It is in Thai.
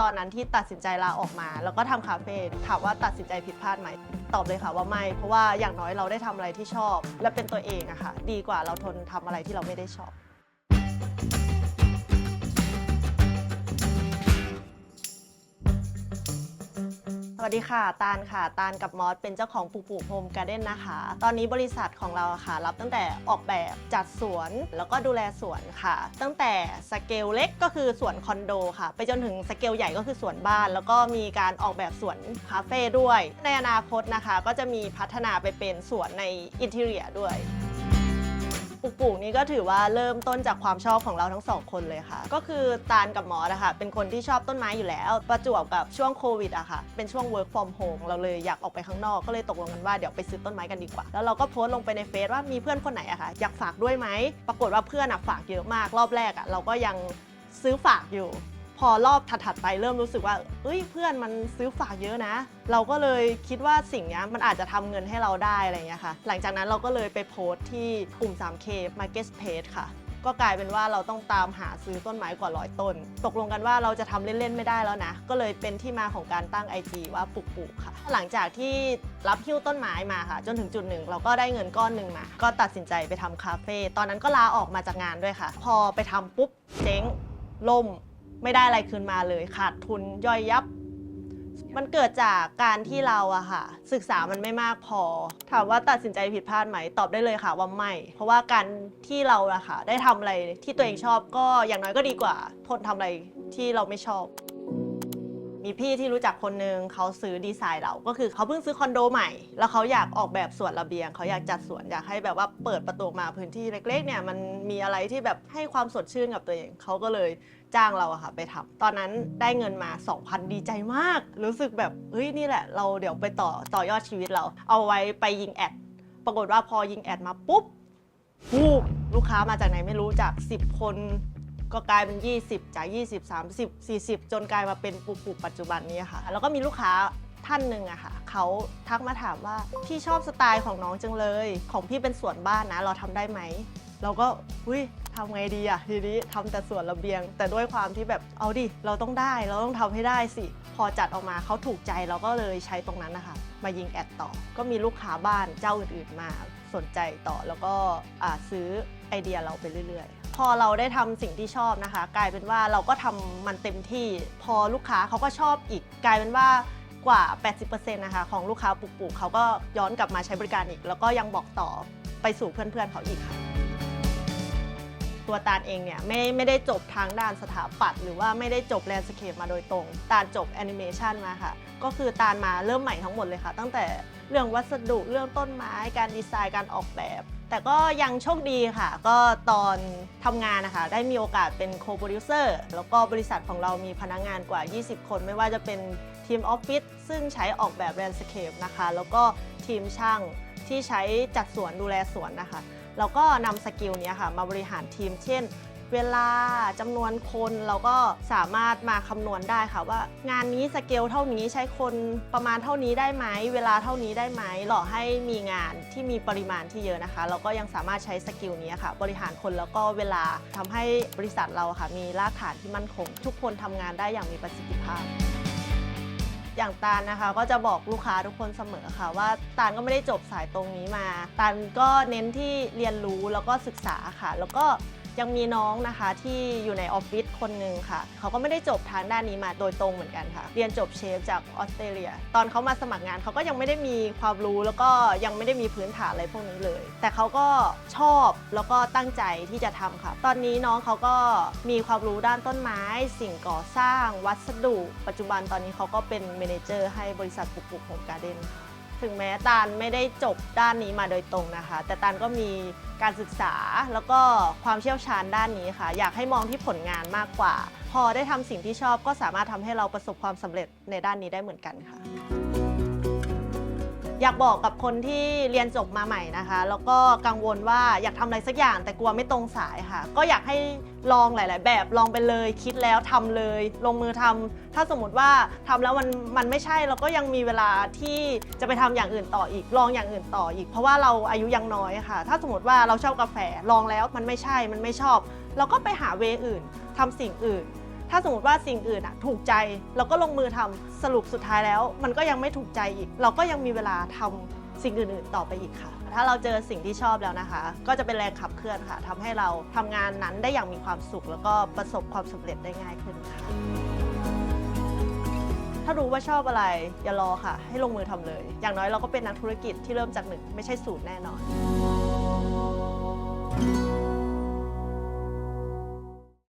ตอนนั้นที่ตัดสินใจลาออกมา แล้วก็ทำคาเฟ่ถามว่าตัดสินใจผิดพลาดไหมตอบเลยค่ะว่าไม่ เพราะว่าอย่างน้อยเราได้ทำอะไรที่ชอบ และเป็นตัวเองอะค่ะดีกว่าเราทนทำอะไรที่เราไม่ได้ชอบ วัสดีค่ะ ตาลค่ะ ตาลกับมอสเป็นเจ้าของปูปูโฮมการ์เด้นนะคะ ตอนนี้บริษัทของเราค่ะ รับตั้งแต่ออกแบบจัดสวนแล้วก็ดูแลสวนค่ะ ตั้งแต่สเกลเล็กก็คือสวนคอนโดค่ะ ไปจนถึงสเกลใหญ่ก็คือสวนบ้าน แล้วก็มีการออกแบบสวนคาเฟ่ด้วย ในอนาคตนะคะ ก็จะมีพัฒนาไปเป็นสวนในอินเท i รียด้วย ปุกปลูกนี่ก็ถือว่าเริ่มต้นจากความชอบของเราทั้งสองคนเลยค่ะ ก็คือตาลกับหมอนะคะเป็นคนที่ชอบต้นไม้อยู่แล้ว ประจวบกับช่วงโควิดอะค่ะ เป็นช่วง work from home เราเลยอยากออกไปข้างนอกก็เลยตกลงกันว่าเดี๋ยวไปซื้อต้นไม้กันดีกว่า แล้วเราก็โพสต์ลงไปในเฟซว่ามีเพื่อนคนไหนอะค่ะอยากฝากด้วยไหมปรากฏว่าเพื่อนอะฝากเยอะมากรอบแรกอะเราก็ยังซื้อฝากอยู่ อรอบถัดๆไปเริ่มรู้สึกว่าเอ้ยเพื่อนมันซื้อฝากเยอะนะ เราก็เลยคิดว่าสิ่งนี้มันอาจจะทำเงินให้เราได้อะไรอย่างเงี้ยค่ะ หลังจากนั้นเราก็เลยไปโพสต์ที่กลุ่ม 3K Market Space ค่ะ ก็กลายเป็นว่าเราต้องตามหาซื้อต้นไม้กว่าร้อยต้น ตกลงกันว่าเราจะทำเล่นๆไม่ได้แล้วนะ ก็เลยเป็นที่มาของการตั้ง IG ว่าปลูกปลูกค่ะ หลังจากที่รับหิ้วต้นไม้มาค่ะ จนถึงจุดหนึ่งเราก็ได้เงินก้อนหนึ่งมา ก็ตัดสินใจไปทำคาเฟ่ตอนนั้นก็ลาออกมาจากงานด้วยค่ะ พอไปทำปุ๊บเจ๊งล่ม ไม่ได้อะไรคืนมาเลยขาดทุนย่อยยับ มันเกิดจากการที่เราอะค่ะ ศึกษามันไม่มากพอ ถามว่าตัดสินใจผิดพลาดไหมตอบได้เลยค่ะว่าไม่ เพราะว่าการที่เราอะค่ะ ได้ทำอะไรที่ตัวเองชอบก็อย่างน้อยก็ดีกว่า ทนทำอะไรที่เราไม่ชอบ มีพี่ที่รู้จักคนนึงเขาซื้อดีไซน์เราก็คือเขาเพิ่งซื้อคอนโดใหม่ แล้วเขาอยากออกแบบสวนระเบียง เขาอยากจัดสวนอยากให้แบบว่าเปิดประตูมาพื้นที่เล็กๆเนี่ยมันมีอะไรที่แบบให้ความสดชื่นกับตัวเองเขาก็เลยจ้างเราอะค่ะไปทำตอนนั้นได้เงินมา 2,000 ดีใจมาก รู้สึกแบบเฮ้ยนี่แหละ เราเดี๋ยวไปต่อต่อยอดชีวิตเรา เอาไว้ไปยิงแอดปรากฏว่าพอยิงแอดมาปุ๊บวูบลูกค้ามาจากไหนไม่รู้จาก 10 คน ก็กลายเป็น 20 จาก 20 30 40 จนกลายมาเป็นปุกปุกปัจจุบันนี้ค่ะ แล้วก็มีลูกค้าท่านหนึ่งอะค่ะเขาทักมาถามว่าพี่ชอบสไตล์ของน้องจังเลย ของพี่เป็นสวนบ้านนะ เราทำได้ไหม เราก็อุ้ยทำไงดีอะทีนี้ทำแต่สวนระเบียง แต่ด้วยความที่แบบเอาดิเราต้องได้ เราต้องทำให้ได้สิ พอจัดออกมาเขาถูกใจเราก็เลยใช้ตรงนั้นนะคะมายิงแอดต่อ ก็มีลูกค้าบ้านเจ้าอื่นๆมาสนใจต่อแล้วก็ซื้อไอเดียเราไปเรื่อยๆ พอเราได้ทำสิ่งที่ชอบนะคะ กลายเป็นว่าเราก็ทำมันเต็มที่ พอลูกค้าเขาก็ชอบอีก กลายเป็นว่ากว่า 80%นะคะของลูกค้าปลูกๆเขาก็ย้อนกลับมาใช้บริการอีก แล้วก็ยังบอกต่อไปสู่เพื่อนๆเขาอีกค่ะ ตัวตาลเองเนี่ยไม่ไม่ได้จบทางด้านสถาปัตย์หรือว่าไม่ได้จบแลนด์สเคปมาโดยตรง ตาลจบแอนิเมชันมาค่ะ ก็คือตาลมาเริ่มใหม่ทั้งหมดเลยค่ะ ตั้งแต่เรื่องวัสดุเรื่องต้นไม้ การดีไซน์การออกแบบ แต่ก็ยังโชคดีค่ะ ก็ตอนทำงานนะคะ ได้มีโอกาสเป็นโคโปรดิวเซอร์แล้วก็บริษัทของเรามีพนักงานกว่า 20 คน ไม่ว่าจะเป็นทีมออฟฟิศซึ่งใช้ออกแบบแลนด์สเคปนะคะ แล้วก็ทีมช่างที่ใช้จัดสวนดูแลสวนนะคะ เราก็นำสกิลนี้ค่ะมาบริหารทีม เช่น เวลาจำนวนคนเราก็สามารถมาคำนวณได้ค่ะว่า งานนี้สเกลเท่านี้ใช้คนประมาณเท่านี้ได้ไหมเวลาเท่านี้ได้ไหมหล่อให้มีงานที่มีปริมาณที่เยอะนะคะ เราก็ยังสามารถใช้สกิลนี้ค่ะ บริหารคนแล้วก็เวลาทำให้บริษัทเราค่ะ มีรากฐานที่มั่นคง ทุกคนทำงานได้อย่างมีประสิทธิภาพ อย่างตาลนะคะ ก็จะบอกลูกค้าทุกคนเสมอค่ะ ว่าตาลก็ไม่ได้จบสายตรงนี้มา ตาลก็เน้นที่เรียนรู้แล้วก็ศึกษาค่ะ แล้วก็ ยังมีน้องนะคะที่อยู่ในออฟฟิศคนหนึ่งค่ะ เขาก็ไม่ได้จบทางด้านนี้มาโดยตรงเหมือนกันค่ะ เรียนจบเชฟจากออสเตรเลีย ตอนเขามาสมัครงานเขาก็ยังไม่ได้มีความรู้แล้วก็ยังไม่ได้มีพื้นฐานอะไรพวกนี้เลย แต่เขาก็ชอบแล้วก็ตั้งใจที่จะทำค่ะ ตอนนี้น้องเขาก็มีความรู้ด้านต้นไม้ สิ่งก่อสร้าง วัสดุ ปัจจุบันตอนนี้เขาก็เป็นเมนเจอร์ให้บริษัทปุกปุกโฮมการ์เด้นค่ะ ถึงแม้ตาลไม่ได้จบด้านนี้มาโดยตรงนะคะ แต่ตาลก็มีการศึกษาแล้วก็ความเชี่ยวชาญด้านนี้ค่ะ อยากให้มองที่ผลงานมากกว่า พอได้ทำสิ่งที่ชอบก็สามารถทำให้เราประสบความสำเร็จในด้านนี้ได้เหมือนกันค่ะ อยากบอกกับคนที่เรียนจบมาใหม่นะคะ แล้วก็กังวลว่าอยากทำอะไรสักอย่างแต่กลัวไม่ตรงสายค่ะ ก็อยากให้ลองหลาย ๆ แบบลองไปเลยคิดแล้วทำเลย ลงมือทำถ้าสมมติว่าทำแล้วมันมันไม่ใช่เราก็ยังมีเวลาที่จะไปทำอย่างอื่นต่ออีก ลองอย่างอื่นต่ออีก เพราะว่าเราอายุยังน้อยค่ะ ถ้าสมมติว่าเราชอบกาแฟลองแล้วมันไม่ใช่มันไม่ชอบ เราก็ไปหาเวอื่นทำสิ่งอื่น ถ้าสมมติว่าสิ่งอื่นอะถูกใจเราก็ลงมือทำสรุปสุดท้ายแล้ว มันก็ยังไม่ถูกใจอีก เราก็ยังมีเวลาทำสิ่งอื่น ๆ ต่อไปอีกค่ะ ถ้าเราเจอสิ่งที่ชอบแล้วนะคะ ก็จะเป็นแรงขับเคลื่อนค่ะทำให้เราทำงานนั้นได้อย่างมีความสุข แล้วก็ประสบความสำเร็จได้ง่ายขึ้นค่ะ ถ้ารู้ว่าชอบอะไรอย่ารอค่ะ ให้ลงมือทำเลย อย่างน้อยเราก็เป็นนักธุรกิจที่เริ่มจากหนึ่งไม่ใช่ศูนย์แน่นอน